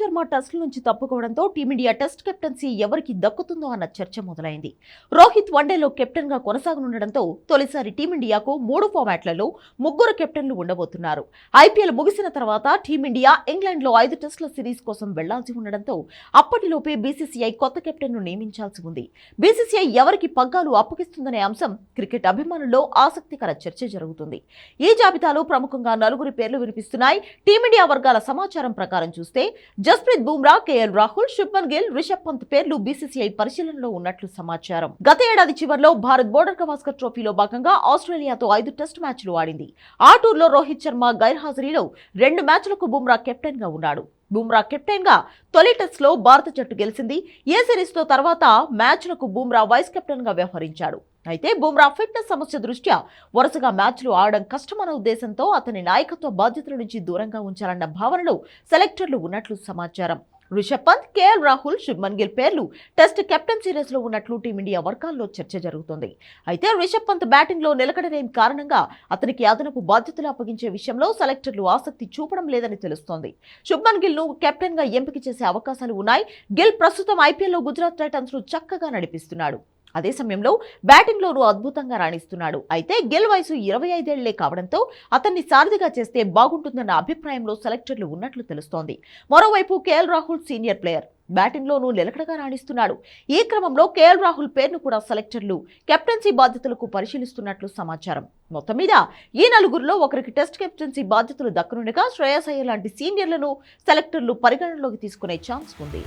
Rohit Sharma test నుంచి తప్పుకోవడంతో team India test captaincy ఎవరికి దక్కుతుందో అన్న చర్చ మొదలైంది. రోహిత్ వన్డేలో కెప్టెన్గా కొనసాగనుండడంతో తొలిసారి టీమిండియాకు మూడు ఫార్మాట్లలో ముగ్గురు కెప్టెన్లు ఉండబోతున్నారు. ఐపీఎల్ ముగిసిన తర్వాత టీమిండియా ఇంగ్లాండ్లో ఐదు టెస్టుల సిరీస్ కోసం వెళ్ళాల్సి ఉండడంతో అప్పటిలోపే బీసీసీఐ కొత్త కెప్టెన్ను నియమించాల్సి ఉంది. బీసీసీఐ ఎవరికి పగ్గాలు అప్పగిస్తుందనే అంశం క్రికెట్ అభిమానుల్లో ఆసక్తికర చర్చ జరుగుతుంది. ఈ జాబితాలో ప్రముఖంగా నలుగురి పేర్లు వినిపిస్తున్నాయి. టీమిండియా వర్గాల సమాచారం ప్రకారం చూస్తే జస్ప్రీత్ బుమ్రా కేఎల్ రాహుల్ శుభ్మన్ గిల్ రిషబ్ పంత్ పేర్లు బీసీసీఐ పరిశీలనలో ఉన్నట్లు సమాచారం. గత ఏడాది చివరిలో భారత్ బోర్డర్ గవాస్కర్ ట్రోఫీలో భాగంగా ఆస్ట్రేలియాతో ఐదు టెస్ట్ మ్యాచ్లు ఆడింది. ఆ టూర్లో రోహిత్ శర్మ గైర్హాజరీలో రెండు మ్యాచ్లకు బుమ్రా కెప్టెన్గా ఉన్నాడు. బుమ్రా కెప్టెన్గా తొలి టెస్ట్లో భారత జట్టు గెలిచింది. ఏ సిరీస్తో తర్వాత మ్యాచ్లకు బుమ్రా వైస్ కెప్టెన్గా వ్యవహరించాడు. అయితే బుమ్రా ఫిట్నెస్ సమస్య దృష్ట్యా వరుసగా మ్యాచ్లు ఆడడం కష్టమన్న ఉద్దేశంతో అతని నాయకత్వ బాధ్యతల నుంచి దూరంగా ఉంచాలన్న భావనలో సెలెక్టర్లు ఉన్నట్లు సమాచారం. రిషబ్ పంత్ కేఎల్ రాహుల్ శుభ్మన్ గిల్ పేర్లు టెస్ట్ కెప్టెన్ సిరీస్లో ఉన్నట్లు టీమిండియా వర్గాల్లో చర్చ జరుగుతోంది. అయితే రిషబ్ పంత్ బ్యాటింగ్లో నిలకడలేని కారణంగా అతనికి అదనపు బాధ్యతలు అప్పగించే విషయంలో సెలెక్టర్లు ఆసక్తి చూపడం లేదని తెలుస్తోంది. శుభ్మన్ గిల్ను కెప్టెన్గా ఎంపిక చేసే అవకాశాలు ఉన్నాయి. గిల్ ప్రస్తుతం ఐపీఎల్లో గుజరాత్ టైటన్స్ను చక్కగా నడిపిస్తున్నాడు. అదే సమయంలో బ్యాటింగ్లోనూ అద్భుతంగా రాణిస్తున్నాడు. అయితే గిల్ వయసు ఇరవై ఐదేళ్ళే కావడంతో అతన్ని సారథిగా చేస్తే బాగుంటుందన్న అభిప్రాయంలో సెలెక్టర్లు ఉన్నట్లు తెలుస్తోంది. మరోవైపు కేఎల్ రాహుల్ సీనియర్ ప్లేయర్. బ్యాటింగ్లోనూ నిలకడగా రాణిస్తున్నాడు. ఈ క్రమంలో కేఎల్ రాహుల్ పేరును కూడా సెలెక్టర్లు కెప్టెన్సీ బాధ్యతలకు పరిశీలిస్తున్నట్లు సమాచారం. మొత్తం మీద ఈ నలుగురిలో ఒకరికి టెస్ట్ కెప్టెన్సీ బాధ్యతలు దక్కనుండగా శ్రేయస్ అయ్యర్ లాంటి సీనియర్లను సెలెక్టర్లు పరిగణనలోకి తీసుకునే ఛాన్స్ ఉంది.